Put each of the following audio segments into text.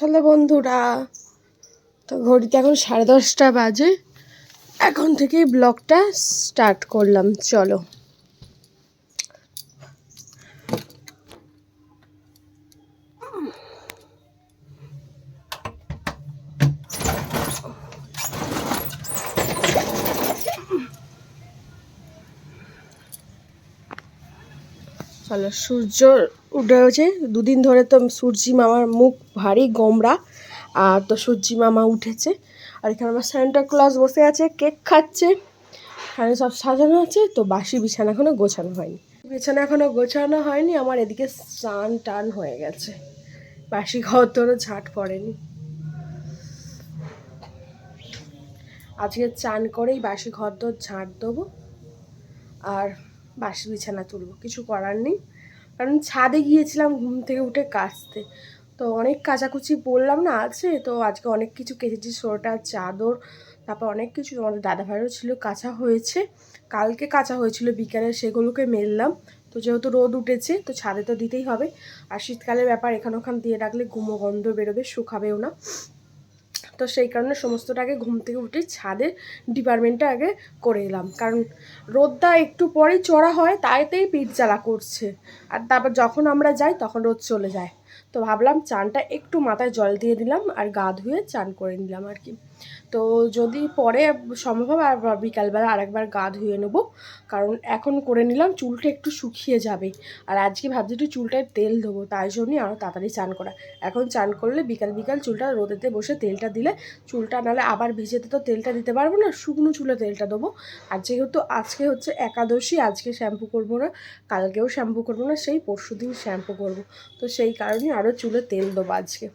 Hello বন্ধুরা। তো ঘড়িতে এখন সাড়ে দশটা বাজে। এখন থেকেই ব্লগটা স্টার্ট করলাম, চলো। চলো সূর্য উঠেছে দুদিন ধরে তো সূর্যি মামার মুখ ভারী গোমরা আর তো সূর্যি মামা উঠেছে। আর এখানে আমার স্যান্টা ক্লজ বসে আছে, কেক খাচ্ছে। এখানে সব সাজানো আছে, তো বাসি বিছানা এখনও গোছানো হয়নি। বিছানা এখনও গোছানো হয়নি, আমার এদিকে স্নান টান হয়ে গেছে। বাসি ঘর তোরও ঝাঁট পড়েনি। আজকে চান করেই বাসি ঘর দর ঝাঁট দেবো, আর বাসি বিছানা তুলবো, কিছু করার নেই। কারণ ছাদে গিয়েছিলাম ঘুম থেকে উঠে কাচতে। তো অনেক কাচাকুচি বললাম না আছে, তো আজকে অনেক কিছু কেচেছি, সোয়েটার, চাদর, তারপর অনেক কিছু আমাদের দাদা ভাইয়েরও ছিল কাঁচা হয়েছে। কালকে কাঁচা হয়েছিল, বিকালে সেগুলোকে মেললাম। তো যেহেতু রোদ উঠেছে, তো ছাদে তো দিতেই হবে। আর শীতকালের ব্যাপার, এখানে ওখান দিয়ে রাখলে গুমো গন্ধ বেরোবে, শুকাবেও না। তো সেই কারণে সমস্তটা আগে ঘুম থেকে উঠে ছাদের ডিপার্টমেন্টটা আগে করে এলাম। কারণ রোদটা একটু পরেই চড়া হয়, তাইতেই পিঠ জ্বালা করছে। আর তারপর যখন আমরা যাই, তখন রোদ চলে যায়। তো ভাবলাম চানটা একটু মাথায় জল দিয়ে দিলাম আর গা ধুয়ে চান করে নিলাম আর কি। তো যদি পরে সম্ভব আর বিকালবেলা আরেকবার গা ধুয়ে নেব। কারণ এখন করে নিলাম, চুলটা একটু শুকিয়ে যাবে। আর আজকে ভাবছি একটু চুলটায় তেল দেবো তাই জন্যই আরও তাড়াতাড়ি চান করা। এখন চান করলে বিকাল বিকাল চুলটা রোদেতে বসে তেলটা দিলে চুলটা নাহলে আবার ভিজেতে তো তেলটা দিতে পারব না, শুকনো চুলে তেলটা দেবো আর যেহেতু আজকে হচ্ছে একাদশী, আজকে শ্যাম্পু করব না, কালকেও শ্যাম্পু করব না, সেই পরশু দিন শ্যাম্পু করব। তো সেই কারণেই আরও চুলে তেল দেবো আজকে।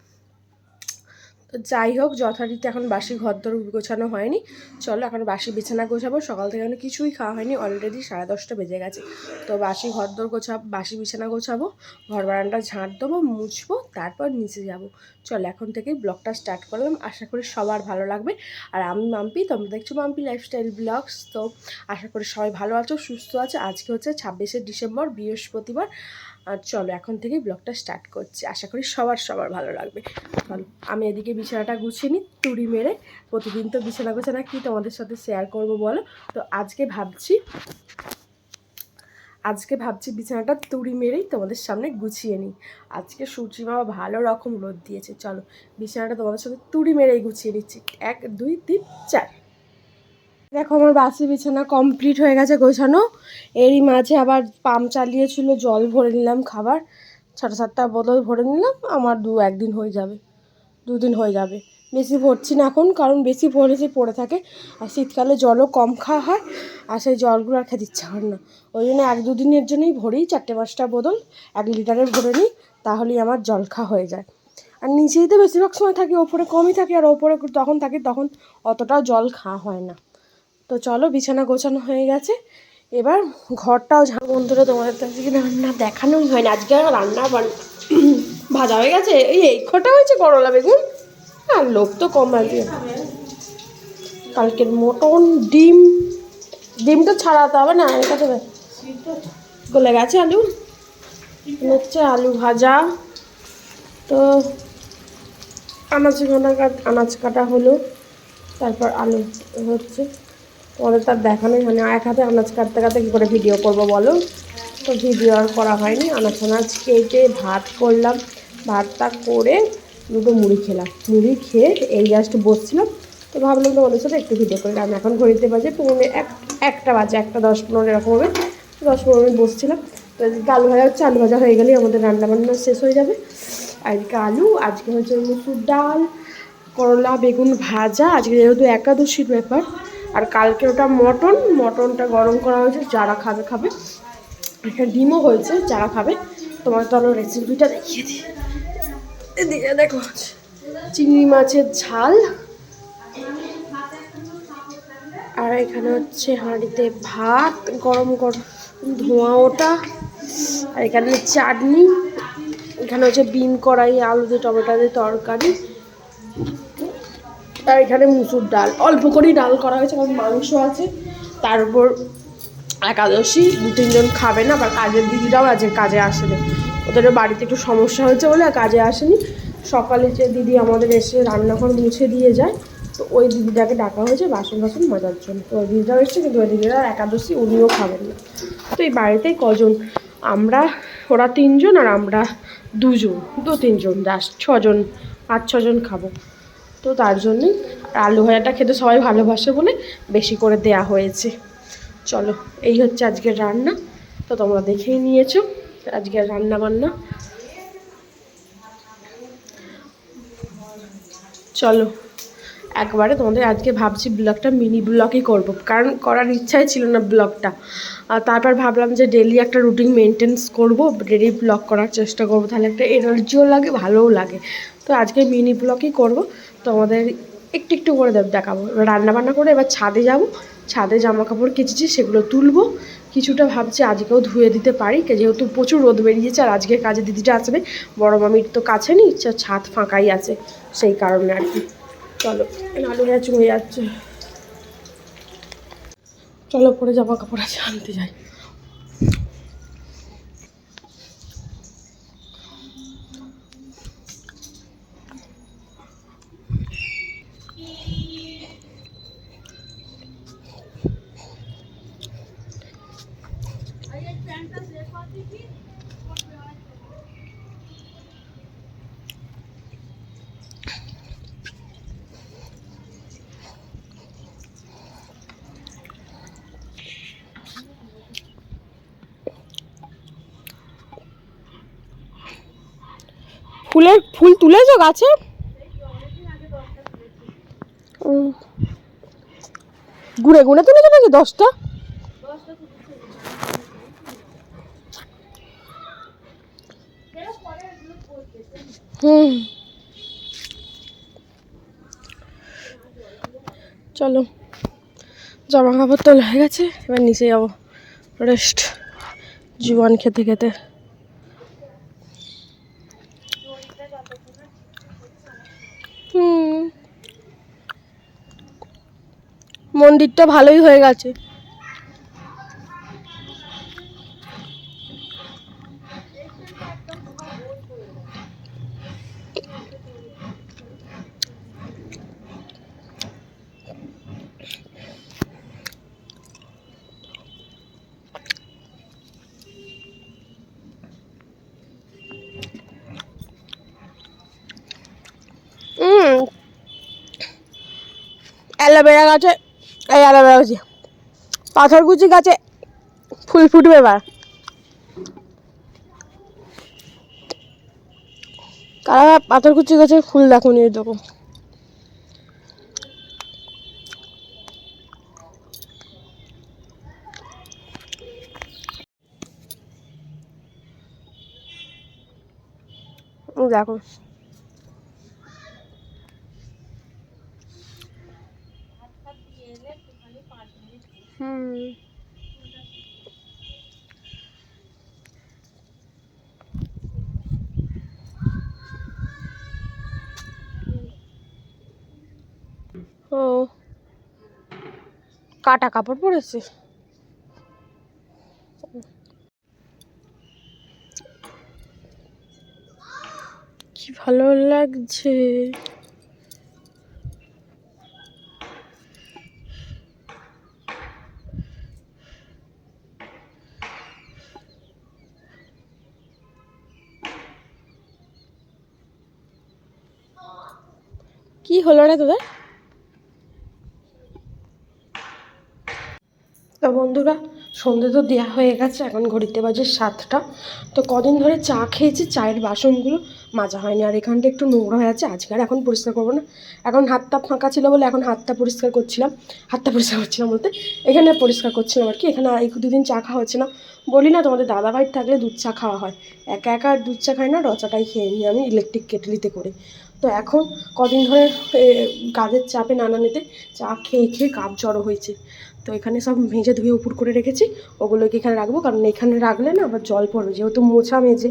যাই হোক, যথারীতি এখন বাসি ঘর দর গোছানো হয়নি। চলো এখন বাসি বিছানা গোছাবো। সকাল থেকে এখন কিছুই খাওয়া হয়নি অলরেডি সাড়ে দশটা বেজে গেছে। তো বাসি ঘর দর গোছাবো, বাসি বিছানা গোছাবো, ঘর বারান্দা ঝাঁট দেবো, মুছবো, তারপর নিচে যাব। চলো এখন থেকেই ব্লগটা স্টার্ট করলাম। আশা করি সবার ভালো লাগবে। আর আমি মাম্পি, তোমরা দেখছ মাম্পি লাইফস্টাইল ব্লগস তো আশা করি সবাই ভালো আছো, সুস্থ আছে। আজকে হচ্ছে ছাব্বিশে ডিসেম্বর, বৃহস্পতিবার। আর চলো, এখন থেকেই ব্লগটা স্টার্ট করছি। আশা করি সবার সবার ভালো লাগবে। চলো, আমি এদিকে বিছানাটা গুছিয়ে নিই, তুড়ি মেরে। প্রতিদিন তো বিছানা গোছানা কি তোমাদের সাথে শেয়ার করব বলো? তো আজকে ভাবছি আজকে ভাবছি বিছানাটা তুড়ি মেরেই তোমাদের সামনে গুছিয়ে নিই। আজকে সূর্যি বাবা ভালো রকম রোদ দিয়েছে। চলো, বিছানাটা তোমাদের সাথে তুড়ি মেরেই গুছিয়ে নিচ্ছি। এক, দুই, তিন, চার। দেখো, আমার বাসি বিছানা কমপ্লিট হয়ে গেছে গোছানো। এরই মাঝে আবার পাম্প চালিয়েছিল, জল ভরে নিলাম খাবার। ছটা সাতটা বোতল ভরে নিলাম, আমার দু একদিন হয়ে যাবে, দুদিন হয়ে যাবে। বেশি ভরছি না এখন, কারণ বেশি ভরেছে পড়ে থাকে, আর শীতকালে জলও কম খাওয়া হয়, আর সেই জলগুলো আর খেতে ইচ্ছা হয় না। ওই জন্য এক দুদিনের জন্যই ভরি, চারটে পাঁচটা বোতল এক লিটারের ভরে নিই, তাহলেই আমার জল খাওয়া হয়ে যায়। আর নিচেই তো বেশিরভাগ সময় থাকি, ওপরে কমই থাকে, আর ওপরে তখন থাকি তখন অতটাও জল খাওয়া হয় না। তো চলো বিছানা গোছানো হয়ে গেছে। এবার ঘরটাও ঝাঁ বন্ধুরা, তোমাদের কাছে কি রান্না দেখানোই হয় না আজকে আর রান্না ভাজা হয়ে গেছে। এই এই খটা হয়েছে করলা বেগুন আর লোক তো কম আছে কালকের মটন, ডিম ডিমটা ছাড়াতে হবে না, এটা তো গলে গেছে আলু। হচ্ছে আলু ভাজা। তো আনাজ কাটা কাট, আনাজ কাটা হলো। তারপর আলু হচ্ছে তোমাদের তার দেখানোই হয়নি। এক হাতে আনাজ কাটতে কাটতে কী করে ভিডিও করব বলো? তো ভিডিও আর করা হয়নি। আনাজ আনাজ কেটে ভাত করলাম। ভাতটা করে দুটো মুড়ি খেলাম। মুড়ি খেয়ে এই জাস্ট বসছিলাম তো ভাবলাম তোমাদের সাথে একটু ভিডিও করে আমি এখন ঘড়িতে বাজে পনেরো এক, একটা বাজে, একটা দশ পনেরো এরকম হবে। দশ পনেরো মিনিট বসছিলাম। তো আলু ভাজা হচ্ছে, আলু ভাজা হয়ে গেলেই আমাদের রান্না বান্না শেষ হয়ে যাবে। আজকে আলু, আজকে হচ্ছে মুসুর ডাল, করলা, বেগুন ভাজা। আজকে যেহেতু একাদশীর ব্যাপার আর কালকে ওটা মটন, মটনটা গরম করা হয়েছে, যারা খাবে খাবে। একটা ডিমও হয়েছে, যারা খাবে, তোমার তো রেসিপিটা দেখিয়ে দিই। এদিকে দেখো, চিংড়ি মাছের ঝাল। আর এখানে হচ্ছে হাঁড়িতে ভাত, গরম গরম ধোঁয়া ওটা। আর এখানে চাটনি। এখানে হচ্ছে বিন কড়াই, আলু দিয়ে, টমেটো দিয়ে তরকারি। আর এখানে মুসুর ডাল। অল্প করেই ডাল করা হয়েছে কারণ মাংস আছে। তার উপর একাদশী, দু তিনজন খাবে না, আবার কাজের দিদিরাও আছে, কাজে আসেনি। ওদের বাড়িতে একটু সমস্যা হয়েছে বলে কাজে আসেনি। সকালে যে দিদি আমাদের এসে রান্নাঘর মুছে দিয়ে যায়, তো ওই দিদিটাকে ডাকা হয়েছে বাসন বাসন মাজার জন্য। তো ওই দিদিটাও এসছে, কিন্তু ওই দিদিরা একাদশী উনিও খাবেন না। তো এই বাড়িতেই কজন? আমরা, ওরা তিনজন আর আমরা দুজন। দু তিনজন, জাস্ট ছজন, পাঁচ ছজন খাব। তো তার জন্যই আলু ভাজাটা খেতে সবাই ভালোবাসে বলে বেশি করে দেয়া হয়েছে। চলো, এই হচ্ছে আজকের রান্না। তো তোমরা দেখেই নিয়েছো আজকের রান্না বান্না চলো একবারে তোমাদের আজকে ভাবছি ব্লগটা মিনি ব্লগই করব। কারণ করার ইচ্ছাই ছিল না ব্লগটা। আর তারপর ভাবলাম যে ডেলি একটা রুটিন মেনটেন্স করব ডেলি ব্লগ করার চেষ্টা করব। তাহলে একটা এনার্জিও লাগে, ভালোও লাগে। তো আজকে মিনি ব্লগই করব। তো আমাদের একটু একটু করে দেব দেখাবো। এবার রান্না বান্না করে এবার ছাদে যাব। ছাদে জামা কাপড় কেচেছি, সেগুলো তুলবো। কিছুটা ভাবছি আজকেও ধুয়ে দিতে পারি যেহেতু প্রচুর রোদ বেরিয়েছে আর আজকে কাজে দিদিটা আসবে, বড় মামির তো কাছে নেই ছাদ ফাঁকাই আছে, সেই কারণে আর কি। চলো আলু হয়ে চুমে যাচ্ছে। চলো পরে জামা কাপড় আছে আনতে যাই। ফুলের ফুল তুলেছো গাছে। গুড়ে গুড়ে তুলেছো নাকি দশটা? হুম। চলো জামা কাপড় তোলা হয়ে গেছে, এবার নিচে যাব। রেস্ট জীবন খেতে খেতে। মন্দিরটা ভালোই হয়ে গেছে হুম অ্যালোভেরা গাছে, এই অ্যালোভেরা গাছে পাথরকুচি গাছে ফুল ফুটবে এবার। কারা পাথরকুচি গাছে ফুল দেখো নিয়ে দেখো হুম। ও। কাটা কাপড় পরেছে? কি ভালো লাগছে। কি হলো রে তোদের? তো বন্ধুরা, সন্ধে তো দেওয়া হয়ে গেছে, এখন ঘড়িতে বাজে সাতটা। তো কদিন ধরে চা খেয়েছি, চায়ের বাসনগুলো মাজা হয়নি, আর এখানটা একটু নোংরা হয়ে আছে, আজকে আর এখন পরিষ্কার করব না। এখন হাতটা ফাঁকা ছিল বলে এখন হাতটা পরিষ্কার করছিলাম, হাতটা পরিষ্কার করছিলাম বলতে, এখানে পরিষ্কার করছিলাম আর কি, এখানে এই দুদিন চা খাওয়া হচ্ছে না। বলি না, তোমাদের দাদা দাদাভাই থাকলে দুধ চা খাওয়া হয়। একা একা আর দুধ চা খাই না, রচাটাই খেয়ে নিই আমি ইলেকট্রিক কেটলিতে করে। তো এখন কদিন ধরে কাজের চাপে নানা নানানিতে চা খেয়ে খেয়ে কাপ জড়ো হয়েছে। তো এখানে সব মেজে ধুয়ে উপর করে রেখেছি। ওগুলোকে এখানে রাখব, কারণ এখানে রাখলে না আবার জল পড়বে। যেহেতু মোছা মেজে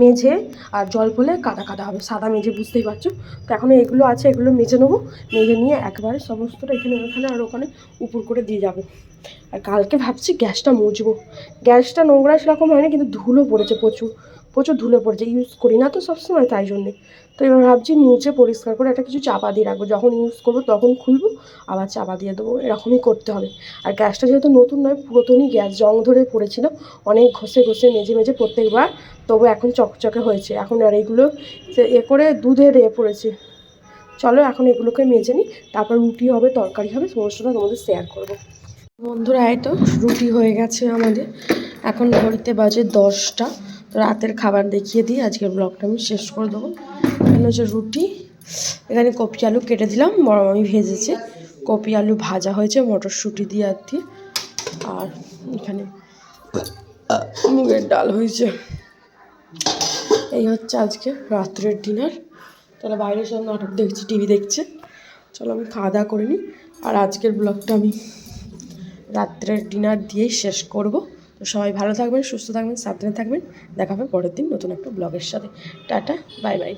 মেঝে আর জল পড়লে কাদা কাদা হবে, সাদা মেঝে, বুঝতেই পারছ? তো এখন এগুলো আছে, এগুলো মেজে নেব, মেজে নিয়ে একবারে সমস্তটা এখানে ওখানে আর ওখানে উপর করে দিয়ে যাব। আর কালকে ভাবছি গ্যাসটা মুছবো। গ্যাসটা নোংরা সেরকম হয় না কিন্তু ধুলো পড়েছে প্রচুর। প্রচুর ধুলো পড়ছে ইউজ করি না তো সবসময় তাই জন্যে। তো এবার ভাবছি মুছে পরিষ্কার করে একটা কিছু চাপা দিয়ে রাখব। যখন ইউজ করব তখন খুলবো, আবার চাপা দিয়ে দেবো, এরকমই করতে হবে। আর গ্যাসটা যেহেতু নতুন নয়, পুরাতনই গ্যাস, জং ধরে পড়েছিল, অনেক ঘষে ঘষে মেজে মেজে প্রত্যেকবার, তবু এখন চকচকে হয়েছে। এখন আর এইগুলো এ করে দুধের এ পড়েছে। চলো এখন এগুলোকে মেজে নিই, তারপর রুটি হবে, তরকারি হবে, সমস্তটা তোমাদের শেয়ার করব। বন্ধুরা, এই তো রুটি হয়ে গেছে আমাদের। এখন ঘড়িতে বাজে দশটা। তো রাতের খাবার দেখিয়ে দিই আজকের ব্লগটা আমি শেষ করে দেবো। এখানে হচ্ছে রুটি, এখানে কপি আলু কেটে দিলাম, বড় মামি ভেজেছে। কপি আলু ভাজা হয়েছে, মটরশুঁটি দিয়ে আর দিয়ে আর এখানে মুগের ডাল হয়েছে। এই হচ্ছে আজকে রাত্রের ডিনার তাহলে বাইরে সব নাটক দেখছি টিভি দেখছে। চলো আমি খাওয়া দাওয়া করে নিই। আর আজকের ব্লগটা আমি রাত্রের ডিনার দিয়েই শেষ করব। তো সবাই ভালো থাকবেন, সুস্থ থাকবেন, সাবধানে থাকবেন। দেখা হবে পরের দিন নতুন একটা ব্লগের সাথে। Tata, bye bye.